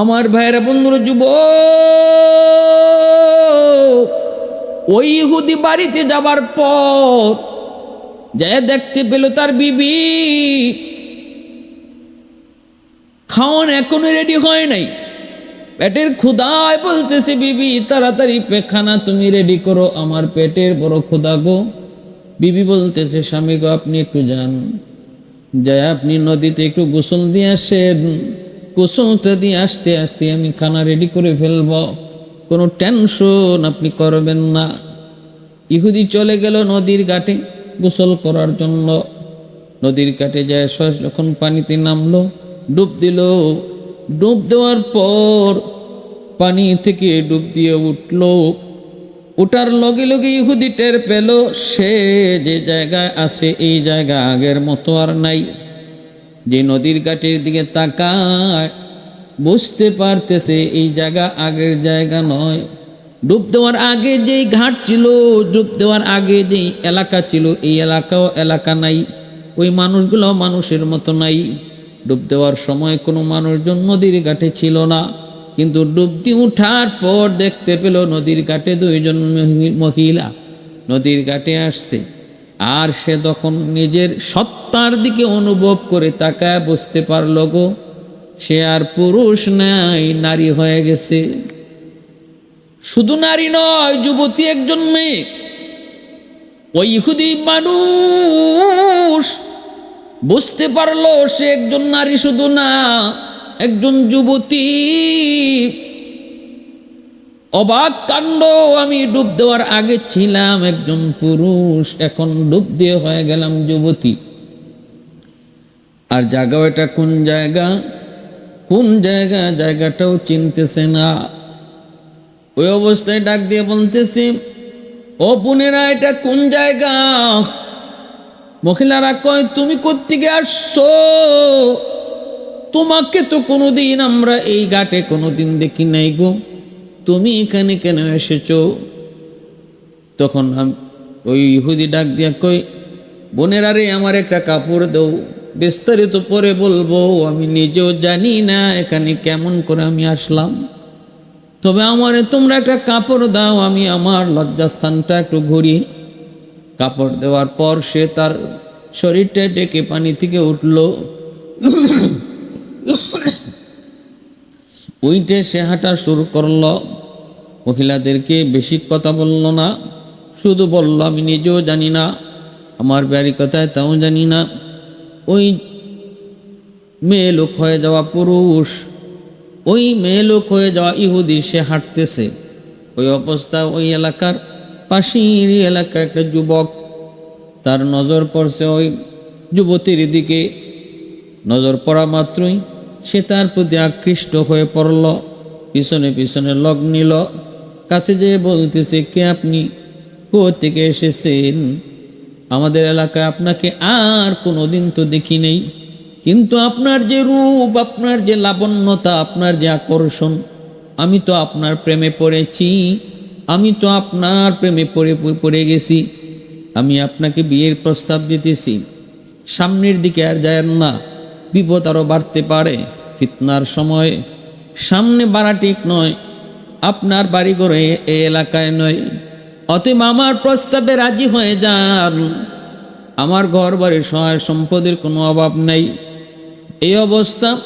আমার ভাইয়েরা, বন্ধুরা যুব ওই ইহুদি বাড়িতে যাবার পর যে দেখতে পেল তার বিবি, খাওয়ান এখনও রেডি হয় নাই। পেটের ক্ষুদায় বলতেছে, বিবি, তাড়াতাড়ি পেখানা তুমি রেডি করো, আমার পেটের বড় ক্ষুদা গো। বিবি বলতেছে, স্বামী গো, আপনি একটু যান, যাই, আপনি নদীতে একটু গোসল দিয়ে আসেন। গোসলটা দিয়ে আসতে আসতে আমি খানা রেডি করে ফেলব। কোনো টেনশন আপনি করবেন না। ইহুদি চলে গেল নদীর ঘাটে গোসল করার জন্য। নদীর ঘাটে যায় যখন পানিতে নামলো, ডুব দিল। ডুব দেওয়ার পর পানি থেকে ডুব দিয়ে উঠল। ওটার লগে লগে ইহুদি টের পেল, সে যে জায়গায় আছে, এই জায়গা আগের মতো আর নাই। যে নদীর ঘাটের দিকে তাকায়, বুঝতে পারতেছে এই জায়গা আগের জায়গা নয়। ডুব দেওয়ার আগে যেই ঘাট ছিল, ডুব দেওয়ার আগে যেই এলাকা ছিল, এই এলাকাও এলাকা নাই, ওই মানুষগুলো মানুষের মতো নাই। ডুব দেওয়ার সময় কোনো মানুষজন নদীর ঘাটে ছিল না, কিন্তু ডুবতি উঠার পর দেখতে পেল নদীর ঘাটে দুইজন মহি- মহিলা। নদীর ঘাটে আসছে। আর সে তখন নিজের সত্তার দিকে অনুভব করে তাকায় বুঝতে পারল গো, সে আর পুরুষ নাই, নারী হয়ে গেছে। শুধু নারী নয়, যুবতী একজন মেয়ে। ওই মানুষ। বুঝতে পারল সে একজন নারী শুধু না, একজন যুবতী। অবাক কাণ্ড, আমি ডুব দেওয়ার আগে ছিলাম একজন পুরুষ, এখন ডুব দিয়ে হয়ে গেলাম যুবতী। আর জায়গাও এটা কোন জায়গা? কোন জায়গা? জায়গাটাও চিনতেছে না। ওই অবস্থায় ডাক দিয়ে বলতেছি, ও পুনেরা এটা কোন জায়গা? মহিলারা কয়, তুমি কোত্থেকে আসছো? তোমাকে তো কোনোদিন আমরা এই ঘাটে কোনোদিন দেখি নাই গো। তুমি এখানে কেন এসেছ? তখন ওই ইহুদি ডাক দিয়া কই বোনেরা রে, আমার একটা কাপড় দাও। বিস্তারিত পরে বলব, আমি নিজেও জানি না এখানে কেমন করে আমি আসলাম। তবে আমার তোমরা একটা কাপড় দাও, আমি আমার লজ্জাস্থানটা একটু ঘুরি কাপড় দেওয়ার পর সে তার শরীরটা ডেকে পানি থেকে উঠল। উইটে সে হাঁটা শুরু করল। মহিলাদেরকে বেশি কথা বলল না। শুধু বলল, আমি নিজেও জানি না, আমার বাড়ি কথায় তাও জানি না। ওই মেয়ে লোক হয়ে যাওয়া পুরুষ, ওই মেয়ে লোক হয়ে যাওয়া ইহুদি, সে হাঁটতেছে। ওই অবস্থা ওই এলাকার পাশের এলাকা একটা যুবক, তার নজর পড়ছে ওই যুবতীর দিকে। নজর পড়া মাত্রই সে তার প্রতি আকৃষ্ট হয়ে পড়ল। পিছনে পিছনে লগ নিল। কাছে যেয়ে বলতেছে, কে আপনি? থেকে এসেছেন? আমাদের এলাকায় আপনাকে আর কোনোদিন তো দেখি নেই। কিন্তু আপনার যে রূপ, আপনার যে লাবণ্যতা, আপনার যে আকর্ষণ, আমি তো আপনার প্রেমে পড়েছি, আমি তো আপনার প্রেমে পড়ে পড়ে গেছি। আমি আপনাকে বিয়ের প্রস্তাব দিতেছি। সামনের দিকে আর যায় না, বিপদ আরও বাড়তে পারে, ফিতনার সময়। সামনে বাড়া ঠিক নয় আপনার বাড়ি করে এই এলাকায় নয় অতএব আমার প্রস্তাবে রাজি হয়ে যান। আমার ঘর বাড়ির সহায় সম্পদের কোনো অভাব নেই। এই অবস্থা।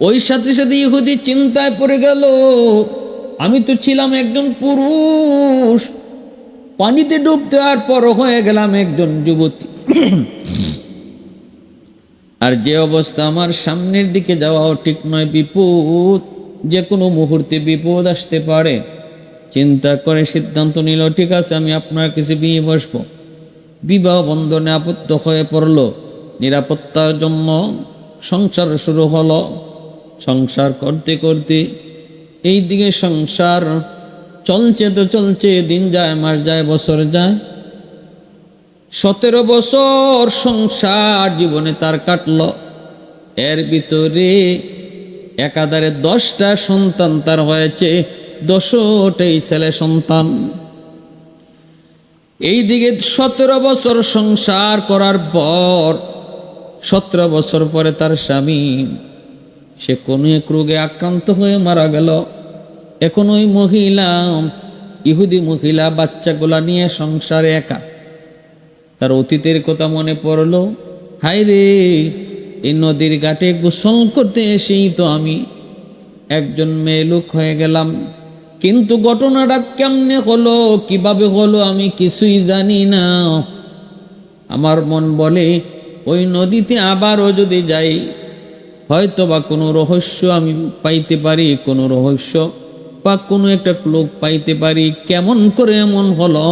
ওই সাথে সাথে ইহুদি চিন্তায় পড়ে গেল। আমি তো ছিলাম একজন পুরুষ। পানিতে ডুব দেওয়ার পর হয়ে গেলাম একজন যুবতী। আর যে অবস্থা আমার সামনের দিকে যাওয়াও ঠিক নয় বিপদ যে কোনো মুহূর্তে বিপদ আসতে পারে। চিন্তা করে সিদ্ধান্ত নিল, ঠিক আছে, আমি আপনার কাছে বিয়ে বসবো। বিবাহ বন্ধনে আবদ্ধ হয়ে পড়ল। নিরাপত্তার জন্য সংসার শুরু হলো। সংসার করতে করতে এই দিকে সংসার চলছে তো চলছে, দিন যায়, মাস যায়, বছর যায়। সতেরো বছর সংসার জীবনে তার কাটল। এর ভিতরে একাধারে দশটা সন্তান তার হয়েছে, দশটাই ছেলে সন্তান। এই দিকে সতেরো বছর সংসার করার পর, সতেরো বছর পরে তার স্বামী, সে কোনো এক রোগে আক্রান্ত হয়ে মারা গেল। এখন ওই মহিলা, ইহুদি মহিলা বাচ্চাগুলা নিয়ে সংসারে একা। তার অতীতের কথা মনে পড়ল হাই রে এই নদীর ঘাটে গোসল করতে এসেই তো আমি একজন মেয়ে লোক হয়ে গেলাম। কিন্তু ঘটনাটা কেমনে হলো, কীভাবে হলো আমি কিছুই জানি না। আমার মন বলে, ওই নদীতে আবারও যদি যাই হয়তো বা কোনো রহস্য আমি পাইতে পারি, কোনো রহস্য বা কোনো একটা ক্লোক পাইতে পারি, কেমন করে এমন হলো?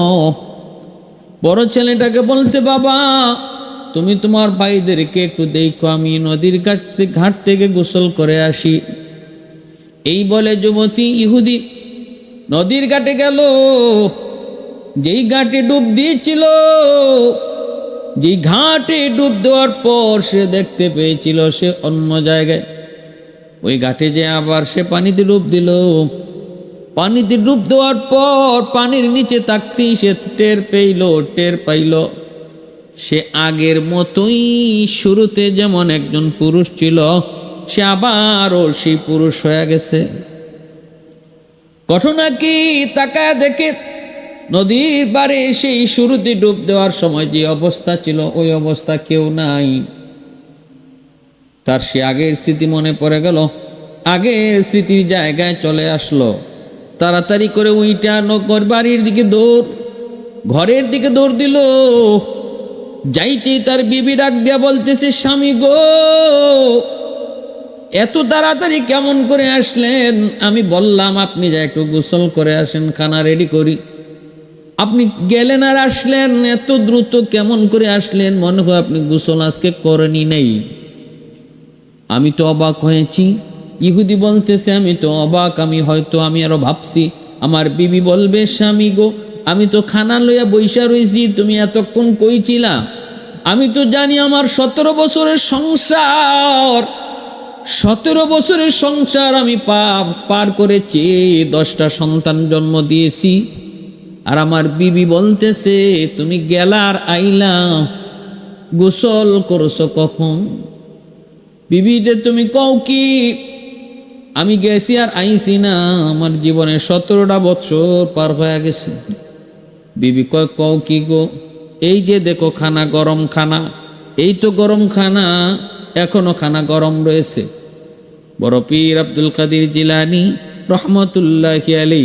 বড় ছেলেটাকে বলছে, বাবা তুমি তোমার ভাইদেরকে একটু দেখো, আমি নদীর ঘাটতে ঘাট থেকে গোসল করে আসি। এই বলে যুবতী ইহুদি, নদীর ঘাটে গেল। যেই ঘাটে ডুব দিয়েছিল, যেই ঘাটে ডুব দেওয়ার পর সে দেখতে পেয়েছিল সে অন্য জায়গায়। ওই ঘাটে যে আবার সে পানিতে ডুব দিল। পানিতে ডুব দেওয়ার পর পানির নিচে তাকতেই সে টের পেইল, টের পাইল। সে আগের মতোই শুরুতে যেমন একজন পুরুষ ছিল, সে আবারও সেই পুরুষ হয়ে গেছে। ঘটনা কি তাকায় দেখে নদীর পারে সেই শুরুতে ডুব দেওয়ার সময় যে অবস্থা ছিল, ওই অবস্থা কেউ নাই। তার সে আগের স্মৃতি মনে পড়ে গেল, আগের স্মৃতির জায়গায় চলে আসলো। তাড়াতাড়ি করে উইটা নগর বাড়ির দিকে দৌড়, ঘরের দিকে দৌড় দিল। যাইতেই তার বিবি ডাক দিয়া বলতেছে, স্বামী গো, এত তাড়াতাড়ি কেমন করে আসলেন? আমি বললাম, আপনি যা একটু গোসল করে আসেন, খানা রেডি করি। আপনি গেলেন আর আসলেন? এত দ্রুত কেমন করে আসলেন? মনে হয় আপনি গোসল আজকে করেনি নেই। আমি তো অবাক হয়েছি। ইহুদি বলতেছে, আমি তো অবাক, আমি হয়তো, আমি আরও ভাবছি। আমার বিবি বলবে, স্বামী গো আমি তো খানা লইয়া বৈশা রইছি, তুমি এতক্ষণ কইছিলা আমি তো জানি আমার সতেরো বছরের সংসার, সতেরো বছরের সংসার আমি পা- পার করেছি, দশটা সন্তান জন্ম দিয়েছি। আর আমার বিবি বলতেছে, তুমি গেলার আইলা, গোসল করছ কখন? বিবি যে, তুমি কও কি, আমি গেছি আর আইছি না, আমার জীবনে সতেরোটা বছর পার হয়ে গেছে। বিবি কয়, কও কি গো? এই যে দেখো খানা গরম খানা, এই তো গরম খানা, এখনও খানা গরম রয়েছে। বড় পীর আব্দুল কাদির জিলানি রহমতুল্লাহ আলী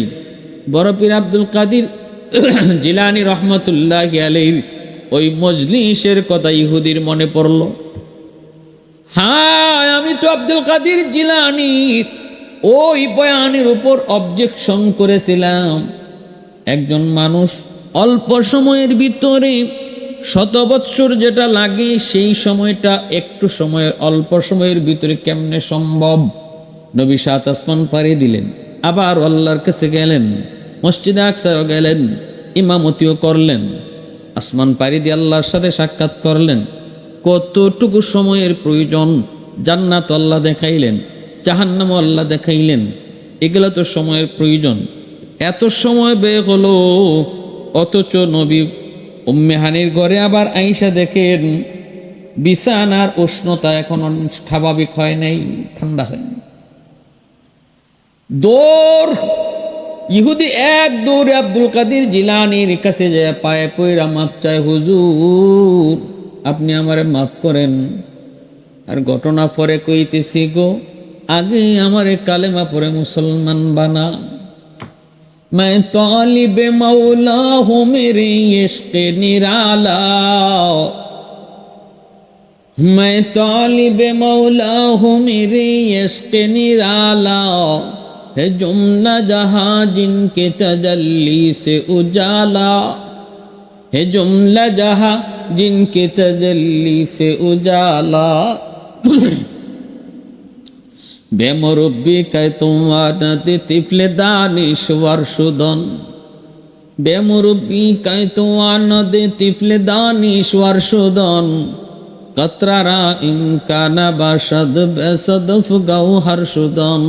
বড় পীর আব্দুল কাদির জিলানি রহমতুল্লাহ আলী ওই মজলিসের কথা ইহুদির মনে পড়ল। হ্যাঁ আমি তো আব্দুল কাদির জিলানির ওই বয়ানের উপর অবজেকশন করেছিলাম। একজন মানুষ অল্প সময়ের ভিতরে শত বৎসর যেটা লাগে, সেই সময়টা একটু সময়ের অল্প সময়ের ভিতরে কেমনে সম্ভব? নবী সাত আসমান পাড়ি দিলেন। আবার আল্লাহর কাছে গেলেন, মসজিদে আকসাও গেলেন, ইমামতিও করলেন। আসমান পাড়ি দিয়ে আল্লাহর সাথে সাক্ষাৎ করলেন। কতটুকু সময়ের প্রয়োজন? জান্নাত আল্লাহ দেখাইলেন জাহান্নাম আল্লাহ দেখাইলেন। এগুলো তো সময়ের প্রয়োজন। এত সময় ব্যয় হলো অথচ নবী উম্মেহানির ঘরে আবার আইসা দেখেন, বিছানার উষ্ণতা এখন স্বাভাবিক হয় নাই, ঠান্ডা হয়নি দৌড় ইহুদি এক দৌড়ে আব্দুল কাদির জিলানির কাছে যায়, পায়ে পয়রা মাপ চায়, হুজুর, আপনি আমারে মাফ করেন। আর ঘটনা পরে কইতেছি গো, আগে আমারে কালেমা পরে মুসলমান বানা। میں طالب مولا ہوں میرے عشق نرالا۔ میں طالب مولا ہوں میرے عشق نرالا۔ ہے جملہ جہاں جن کے تجلی سے اجالا۔ ہے جملہ جہاں جن کے تجلی سے اجالا۔ বেমরব্বি কায় তোমার নাতে তিফলে দানিশ্বর সুদন বেমরব্বি কায় তোমার নদে তিফলে দানিশ্বর সুদন কত্রারা ইমকানা বাসদ বেসদফ গৌ হর্ষুদন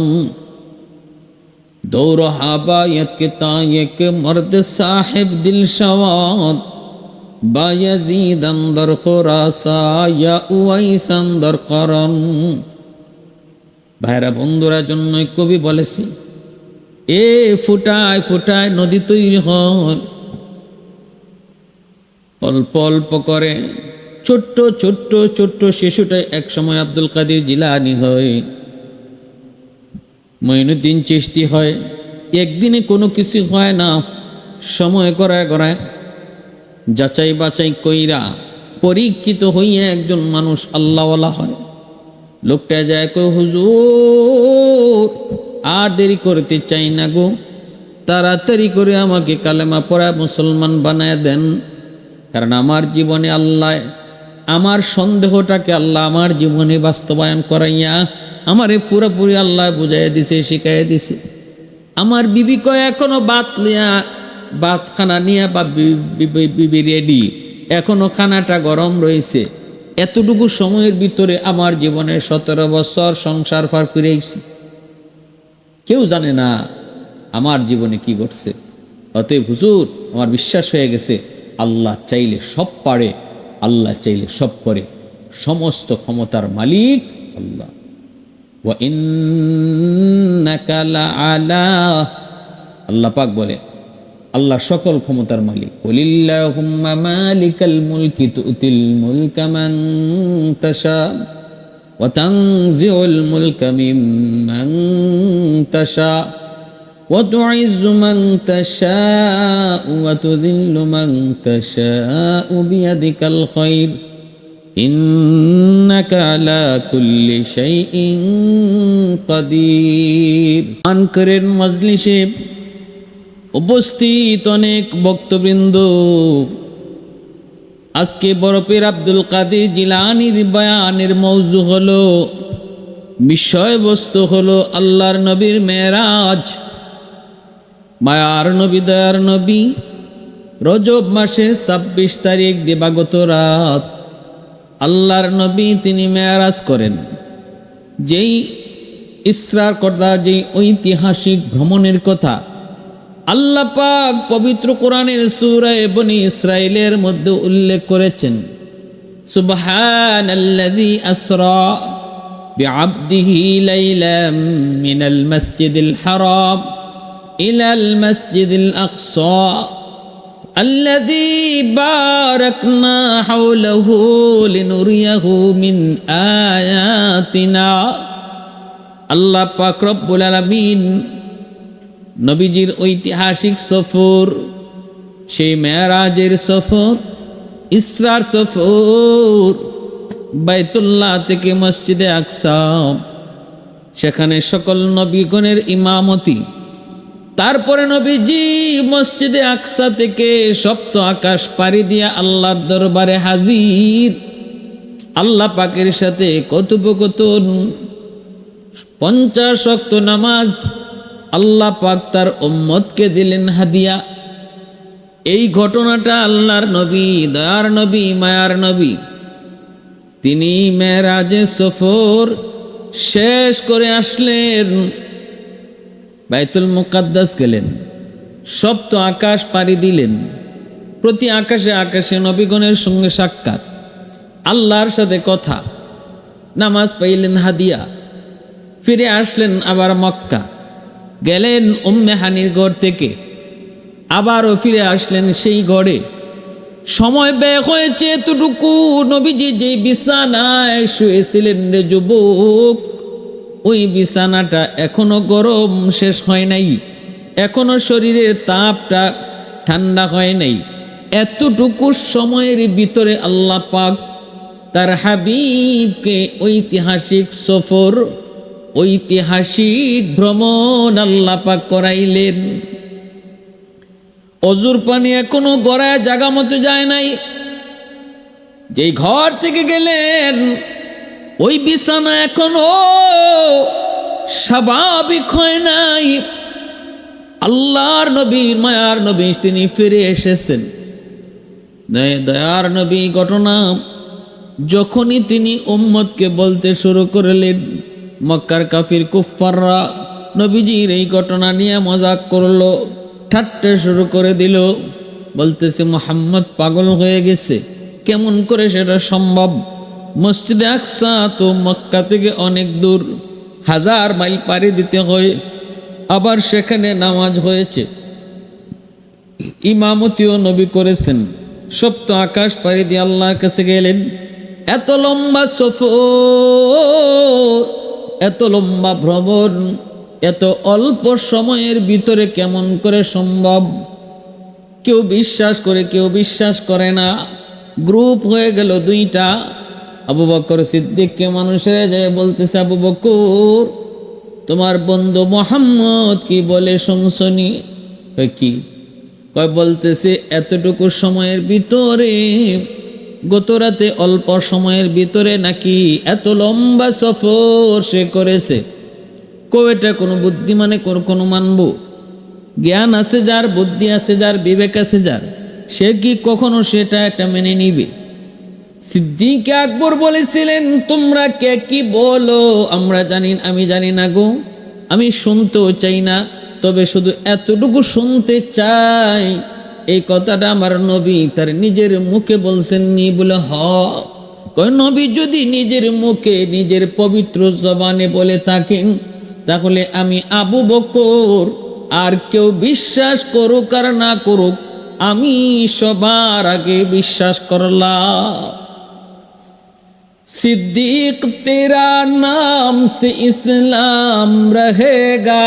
দৌর হাবা এক তায়েক মর্দ সাহেব দিল সওয়াত বায়াজিদ অন্দর খোরাসা ইয়া উয়াইস অন্দর করন ভাইরা বন্ধুরা জন্যই কবি বলেছে, এ ফুটায় ফুটায় নদী তৈরি হয়। অল্প অল্প করে ছোট্ট ছোট্ট ছোট্ট শিশুটা এক সময় আব্দুল কাদের জিলানি হয়। মঈনুদ্দিন চিস্তি হয়, একদিনে কোনো কিছু হয় না। সময় করায় করায় যাচাই বাছাই কইরা পরীক্ষিত হইয়া একজন মানুষ আল্লাহওয়ালা হয়। লোকটা যায় কই হুজুর আর দেরি করতে চাই না গো তাড়াতাড়ি করে আমাকে কালেমা পড়া মুসলমান বানায় দেন কারণ আমার জীবনে আল্লাহ আমার সন্দেহটাকে আল্লাহ আমার জীবনে বাস্তবায়ন করাইয়া আমারে পুরোপুরি আল্লাহ বুঝাই দিছে শিখাই দিছে আমার বিবি কয় এখনও বাত লিয়া বাত খানা নিয়ে বি- বিবি রেডি এখনও খানাটা গরম রয়েছে এতটুকু সময়ের ভিতরে আমার জীবনে সতেরো বছর সংসার ফার করেছি। কেউ জানে না আমার জীবনে কি ঘটছে। অতএব হুজুর, আমার বিশ্বাস হয়ে গেছে, আল্লাহ চাইলে সব পারে, আল্লাহ চাইলে সব করে। সমস্ত ক্ষমতার মালিক আল্লাহ। আল্লাহ পাক বলে আল্লাহ সকল ক্ষমতার মালিক। ওলিল্লাহুম্মা মালিকাল মুলকি তুতিল মুলকা মান তাশা, ওয়া তানজিউল মুলকা মিম্মান তাশা, ওয়া তুইজ্জু মান তাশা, ওয়া তুযিল্লু মান তাশা বিয়াদিকাল খায়র ইন্নাকা আলা কুল্লি শাইইন কাদির। উপস্থিত অনেক বক্তবৃন্দ আজকে বরফের আব্দুল কাদের জিলানির বয়ানের মৌজু হলো, বিষয়বস্তু হলো আল্লাহর নবীর মেরাজ। মায়ার নবী, দয়ার নবী, রজব মাসের ছাব্বিশ তারিখ দিবাগত রাত। আল্লাহর নবী তিনি মেয়ারাজ করেন। যেই ইসরার কথা, যেই ঐতিহাসিক ভ্রমণের কথা আল্লাহ পাক পবিত্র কোরআনের সূরায়ে বনি ইসরাইলের মধ্যে উল্লেখ করেছেন সুবহানাল্লাযী আসরা বিআবদিহি লাইলাম মিনাল মাসজিদিল হারাম ইলাল মাসজিদিল আকসা الذي باركنا حوله لنريه من آياتنا আল্লাহ পাক রব্বুল আলামিন নবীজির ঐতিহাসিক সফর, সেই মেয়ারাজের সফর, ইসরার সফর, বাইতুল্লাহ থেকে মসজিদে আকসাম সেখানে সকল নবীগণের ইমামতি। তারপরে নবীজি মসজিদে আকসা থেকে সপ্ত আকাশ পাড়ি দিয়া আল্লাহর দরবারে হাজির। আল্লাহ পাকের সাথে কথোপকথন, পঞ্চাশ শক্ত নামাজ আল্লাহ পাক তার উম্মতকে দিলেন হাদিয়া। এই ঘটনাটা আল্লাহর নবী, দয়ার নবী, মায়ার নবী। তিনি মেরাজে সফর শেষ করে আসলেন, বাইতুল মুকাদ্দাস গেলেন, সপ্ত আকাশ পাড়ি দিলেন। প্রতি আকাশে আকাশে নবীগণের সঙ্গে সাক্ষাৎ, আল্লাহর সাথে কথা, নামাজ পাইলেন হাদিয়া। ফিরে আসলেন আবার মক্কা। গেলেন উম্মে হানির গড় থেকে। আবারও ফিরে আসলেন সেই গড়ে সময় ব্যয় হয়েছে এতটুকু, নবীজি যে বিছানায় শুয়েছিলেন রে যুবক, ওই বিছানাটা এখনও গরম, শেষ হয় নাই। এখনও শরীরের তাপটা ঠান্ডা হয় নাই। এতটুকু সময়ের ভিতরে আল্লাহ পাক তার হাবিবকে ঐতিহাসিক সফর ঐতিহাসিক ভ্রমণ আল্লাহ পাক করাইলেন। অজুর পানি এখনও গড়ায় জাগা মতো যায় নাই। যেই ঘর থেকে গেলেন, ওই বিছানা এখনও স্বাভাবিক হয় নাই। আল্লাহর নবীর মায়ার নবী তিনি ফিরে এসেছেন। দয়া- দয়ার নবী ঘটনা, যখনই তিনি উম্মতকে বলতে শুরু করলেন মক্কার কাফির কুফাররা নবীজির এই ঘটনা নিয়ে মজাক করল, ঠাট্টা শুরু করে দিল। বলতেছে, মোহাম্মদ পাগল হয়ে গেছে। কেমন করে সেটা সম্ভব? মসজিদে আকসা তো মক্কা থেকে অনেক দূর। হাজার মাইল পাড়ি দিতে হয়। আবার সেখানে নামাজ হয়েছে। ইমামতিও নবী করেছেন। সপ্ত আকাশ পাড়ি দিয়ে আল্লাহর কাছে গেলেন। এত লম্বা সফর এত লম্বা ভ্রমণ, এত অল্প সময়ের ভিতরে কেমন করে সম্ভব? কেউ বিশ্বাস করে, কেউ বিশ্বাস করে না। গ্রুপ হয়ে গেল দুইটা। আবু বকর সিদ্দিককে মানুষের যায় বলতেছে, আবু বকর, তোমার বন্ধু মোহাম্মদ কি বলে শুনছনি? কি? কয়, বলতেছে, এতটুকু সময়ের ভিতরে গত রাতে অল্প সময়ের ভিতরে নাকি এত লম্বা সফর সে করেছে? কো এটা কোনো বুদ্ধিমানে কোনো কোনো মানব? জ্ঞান আছে যার, বুদ্ধি আছে যার, বিবেক আছে যার। সে কি কখনো সেটা একটা মেনে নিবে? সিদ্দিক আকবর বলেছিলেন, তোমরা কে কি বলো? আমরা জানি, আমি জানি না গো। আমি শুনতেও চাই না, তবে শুধু এতটুকু শুনতে চাই এই কথাটা আমার নবী তার নিজের মুখে বলছেন নি বলে হ। নবী যদি নিজের মুখে নিজের পবিত্র জবানে বলে থাকেন, তাহলে আমি আবু বকর আর কেউ বিশ্বাস করুক আর না করুক, আমি সবার আগে বিশ্বাস করলাম। সিদ্দিক তেরা নাম সে ইসলাম রহেগা।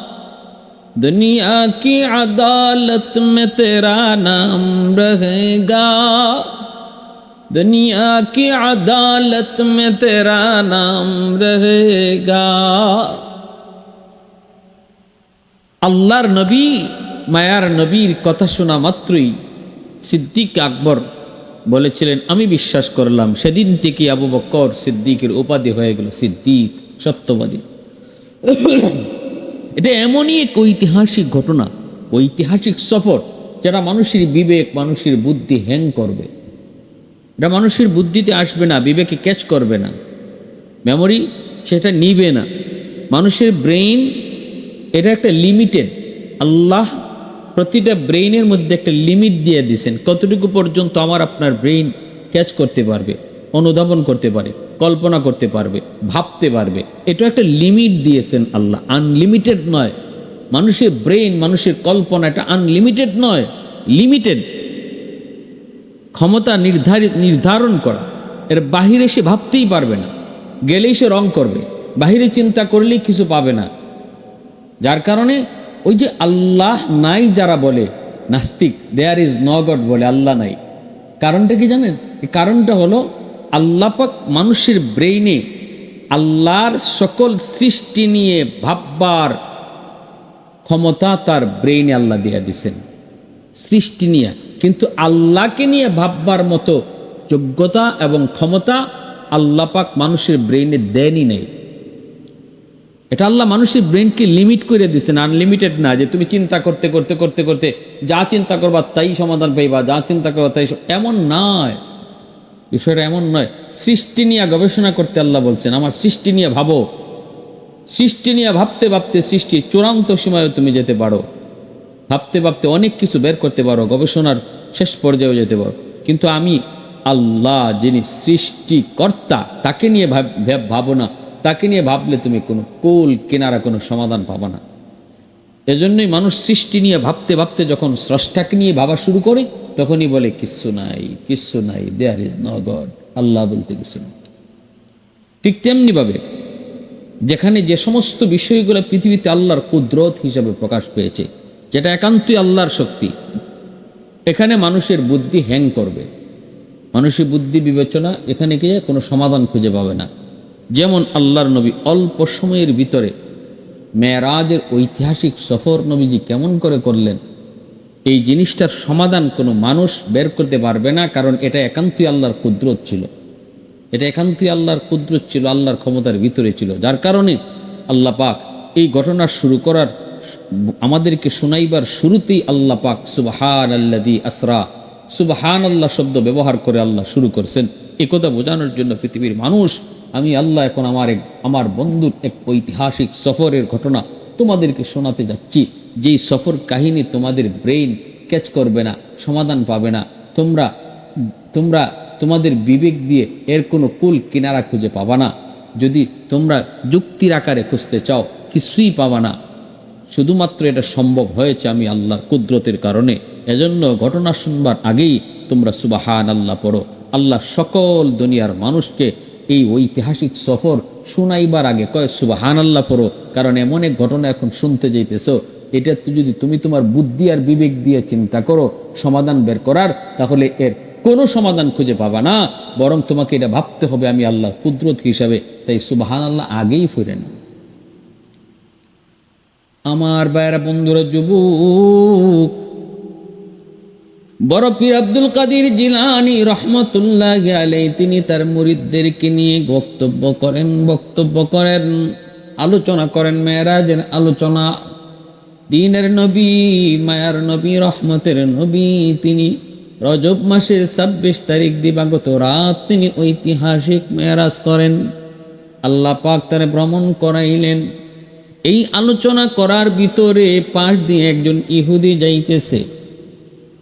दुनिया की अदालत में तेरा नाम रहेगा दुनिया की अदालत में तेरा नाम रहेगा আল্লাহর নবী মায়ার নবীর কথা শোনা মাত্রই সিদ্দিক আকবর বলেছিলেন আমি বিশ্বাস করলাম সেদিন থেকে আবু বক্কর সিদ্দিকের উপাধি হয়ে গেল সিদ্দিক সত্যবাদী এটা এমনই এক ঐতিহাসিক ঘটনা, ঐতিহাসিক সফর যারা মানুষের বিবেক, মানুষের বুদ্ধি হ্যাং করবে। এটা মানুষের বুদ্ধিতে আসবে না, বিবেকে ক্যাচ করবে না। মেমোরি সেটা নিবে না। মানুষের ব্রেইন এটা একটা লিমিটেড আল্লাহ প্রতিটা ব্রেইনের মধ্যে একটা লিমিট দিয়ে দিয়েছেন, কতটুকু পর্যন্ত আমার আপনার ব্রেইন ক্যাচ করতে পারবে। অনুধাবন করতে পারে, কল্পনা করতে পারবে, ভাবতে পারবে। এটা একটা লিমিট দিয়েছেন আল্লাহ। আনলিমিটেড নয়। মানুষের ব্রেইন মানুষের কল্পনা, এটা আনলিমিটেড নয়। লিমিটেড ক্ষমতা নির্ধারিত নির্ধারণ করা। এর বাহিরে সে ভাবতেই পারবে না। গেলেই সে রং করবে। বাহিরে চিন্তা করলেই কিছু পাবে না। যার কারণে ওই যে আল্লাহ নাই যারা বলে, নাস্তিক দেয়ার ইজ ন গড বলে আল্লাহ নাই। কারণটা কি জানেন? কারণটা হলো আল্লাপাক মানুষের ব্রেইনে আল্লাহর সকল সৃষ্টি নিয়ে ভাববার ক্ষমতা তার ব্রেইনে আল্লাহ দিয়ে দিছেন। সৃষ্টি নিয়ে। কিন্তু আল্লাহকে নিয়ে ভাববার মতো যোগ্যতা এবং ক্ষমতা আল্লাপাক মানুষের ব্রেইনে দেনই নেই। এটা আল্লাহ মানুষের ব্রেনকে লিমিট করে দিচ্ছেন আনলিমিটেড না, যে তুমি চিন্তা করতে করতে করতে করতে যা চিন্তা করবা তাই সমাধান পাইবা, যা চিন্তা করবা তাই এমন নয়। বিষয়টা এমন নয়, সৃষ্টি নিয়ে গবেষণা করতে আল্লাহ বলছেন, আমার সৃষ্টি নিয়ে ভাবো। সৃষ্টি নিয়ে ভাবতে ভাবতে সৃষ্টি চূড়ান্ত সময়ে তুমি যেতে পারো। ভাবতে ভাবতে অনেক কিছু বের করতে পারো, গবেষণার শেষ পর্যায়েও যেতে পারো। কিন্তু আমি আল্লাহ, যিনি সৃষ্টিকর্তা, তাকে নিয়ে ভাব- না। তাকে নিয়ে ভাবলে তুমি কোনো কুল কিনারা, কোনো সমাধান পাবো না। এজন্যই মানুষ সৃষ্টি নিয়ে ভাবতে ভাবতে যখন স্রষ্টাকে নিয়ে ভাবা শুরু করে তখনই বলে, কিচ্ছু নাই কিচ্ছু নাই দেয়ার ইজ ন গড আল্লাহ বলতে কিছু নেই ঠিক তেমনিভাবে যেখানে যে সমস্ত বিষয়গুলো পৃথিবীতে আল্লাহর কুদরত হিসাবে প্রকাশ পেয়েছে, যেটা একান্তই আল্লাহর শক্তি, এখানে মানুষের বুদ্ধি হ্যাং করবে। মানুষের বুদ্ধি বিবেচনা এখানে গিয়ে কোনো সমাধান খুঁজে পাবে না। যেমন আল্লাহর নবী অল্প সময়ের ভিতরে মেয়েরাজের ঐতিহাসিক সফর নবীজি কেমন করে করলেন এই জিনিসটার সমাধান কোনো মানুষ বের করতে পারবে না, কারণ এটা একান্তই আল্লাহর কুদরত ছিল। এটা একান্তই আল্লাহর কুদরত ছিল, আল্লাহর ক্ষমতার ভিতরে ছিল। যার কারণে আল্লাহ পাক এই ঘটনা শুরু করার, আমাদেরকে শোনাইবার শুরুতেই আল্লাহ পাক সুবহান আল্লাদি আসরা সুবহান আল্লাহ শব্দ ব্যবহার করে আল্লাহ শুরু করছেন। এ কথা বোঝানোর জন্য পৃথিবীর মানুষ, আমি আল্লাহ এখন আমার এক, আমার বন্ধুর এক ঐতিহাসিক সফরের ঘটনা তোমাদেরকে শোনাতে যাচ্ছি। যেই সফর কাহিনী তোমাদের ব্রেইন ক্যাচ করবে না, সমাধান পাবে না, তোমরা তোমরা তোমাদের বিবেক দিয়ে এর কোনো কুল কিনারা খুঁজে পাবা না। যদি তোমরা যুক্তির আকারে খুঁজতে চাও, কিছুই পাবা না। শুধুমাত্র এটা সম্ভব হয়েছে আমি আল্লাহর কুদরতের কারণে। এজন্য ঘটনা শুনবার আগেই তোমরা সুবাহান আল্লাহ পড়ো। আল্লাহ সকল দুনিয়ার মানুষকে এই ঐতিহাসিক সফর শুনাইবার আগে কয় সুবাহান আল্লাহ পড়ো, কারণ এমন এক ঘটনা এখন শুনতে যাইতেছো এটা যদি তুমি তোমার বুদ্ধি আর বিবেক দিয়ে চিন্তা করো, সমাধান বের করার, তাহলে এর কোনো সমাধান খুঁজে পাবা না। বরং তোমাকে এটা ভাবতে হবে, আমি আল্লাহর কুদরত হিসাবে। তাই সুবাহান আল্লাহ আগেই ফিরে না আমার বাইরা বন্ধুরা, যুবক, বড় পীর আব্দুল কাদির জিলানি রহমতুল্লাহ আলাই তিনি তার মুরিদদেরকে নিয়ে বক্তব্য করেন বক্তব্য করেন, আলোচনা করেন, মেয়েরাজের আলোচনা দিনের নবী, মায়ার নবী, রহমতের নবী, তিনি রজব মাসের ছাব্বিশ তারিখ দিবাগত রাত তিনি ঐতিহাসিক মেয়ারাজ করেন। আল্লাহ পাক তারে ভ্রমণ করাইলেন। এই আলোচনা করার ভিতরে পাশ দিয়ে একজন ইহুদি যাইতেছে।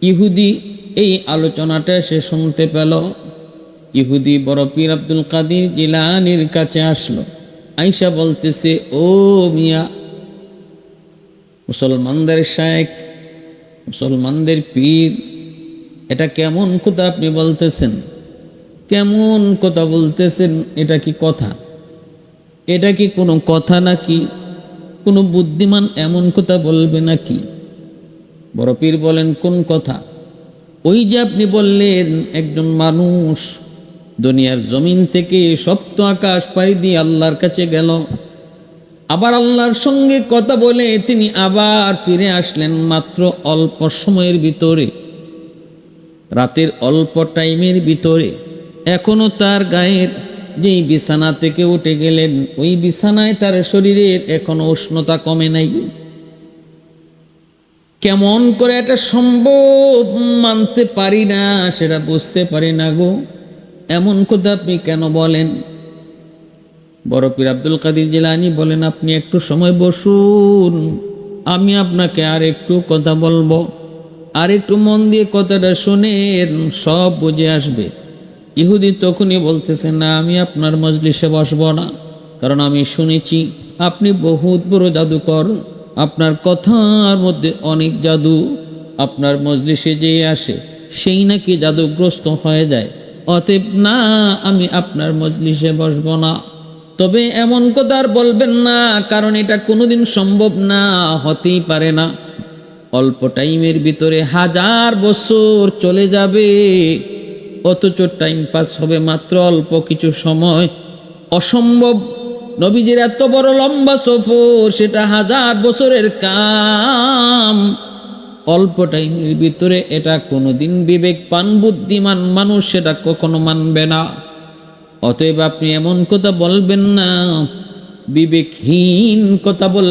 ইহুদি এই আলোচনাটা সে শুনতে পেল। ইহুদি বড় পীর আব্দুল কাদির জিলানির কাছে আসলো। আইসা বলতেছে, ও মিয়া মুসলমানদের শেখ মুসলমানদের পীর, এটা কেমন কথা আপনি বলতেছেন? কেমন কথা বলতেছেন? এটা কি কথা? এটা কি কোনো কথা নাকি? কোনো বুদ্ধিমান এমন কথা বলবে নাকি? বড় পীর বলেন, কোন কথা? ওই যে আপনি বললেন, একজন মানুষ দুনিয়ার জমিন থেকে সপ্ত আকাশ পাড়ি দিয়ে আল্লাহর কাছে গেল। আবার আল্লাহর সঙ্গে কথা বলে তিনি আবার ফিরে আসলেন মাত্র অল্প সময়ের ভিতরে। রাতের অল্প টাইমের ভিতরে। এখনও তার গায়ের যেই বিছানা থেকে উঠে গেলেন, ওই বিছানায় তার শরীরের এখনও উষ্ণতা কমে নাই। কেমন করে এটা সম্ভব মানতে পারি না, সেটা বুঝতে পারি না গো। এমন কথা আপনি কেন বলেন? বড় পীর আব্দুল কাদির জিলানি বলেন, আপনি একটু সময় বসুন, আমি আপনাকে আর একটু কথা বলব। আর একটু মন দিয়ে কথাটা শুনেন, সব বুঝে আসবে। ইহুদি তখনই বলতেছে, না, আমি আপনার মজলিসে বসবো না, কারণ আমি শুনেছি আপনি বহুত বড় জাদুকর। আপনার কথার মধ্যে অনেক জাদু। আপনার মজলিসে যে আসে, সেই নাকি জাদুগ্রস্ত হয়ে যায়। অতএব না, আমি আপনার মজলিসে বসবো না। তবে এমন কথা আর বলবেন না, কারণ এটা কোনোদিন সম্ভব না, হতেই পারে না। অল্প টাইমের ভিতরে হাজার বছর চলে যাবে, অথচ টাইম পাস হবে মাত্র অল্প কিছু সময়। অসম্ভব, নবীজির এত বড় লম্বা সফর, সেটা হাজার বছরের কাম। অল্প টাইমের ভিতরে এটা কোনোদিন বিবেক পান, বুদ্ধিমান মানুষ সেটা কখনো মানবে না। অতএব আপনি এমন কথা বলবেন না। বিবেকহীন কথা বল